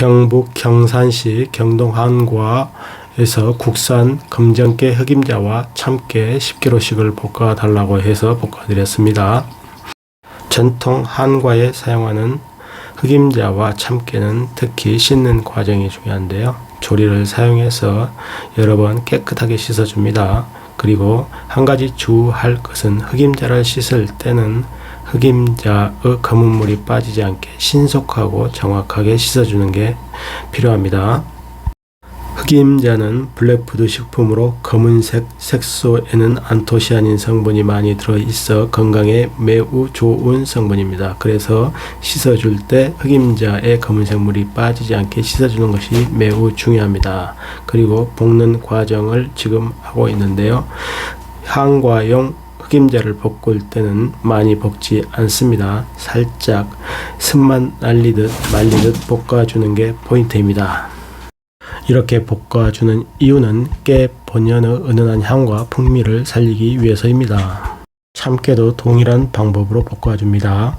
경북 경산시 경동 한과에서 국산 검정깨 흑임자와 참깨 10kg씩을 볶아 달라고 해서 볶아 드렸습니다. 전통 한과에 사용하는 흑임자와 참깨는 특히 씻는 과정이 중요한데요. 조리를 사용해서 여러 번 깨끗하게 씻어줍니다. 그리고 한 가지 주의할 것은 흑임자를 씻을 때는 흑임자의 검은 물이 빠지지 않게 신속하고 정확하게 씻어주는 게 필요합니다. 흑임자는 블랙푸드 식품으로 검은색 색소에는 안토시아닌 성분이 많이 들어있어 건강에 매우 좋은 성분입니다. 그래서 씻어줄 때 흑임자의 검은색 물이 빠지지 않게 씻어주는 것이 매우 중요합니다. 그리고 볶는 과정을 지금 하고 있는데요. 한과용 흑임자를 볶을 때는 많이 볶지 않습니다. 살짝 습만 날리듯 말리듯 볶아주는 게 포인트입니다. 이렇게 볶아주는 이유는 깨 본연의 은은한 향과 풍미를 살리기 위해서입니다. 참깨도 동일한 방법으로 볶아줍니다.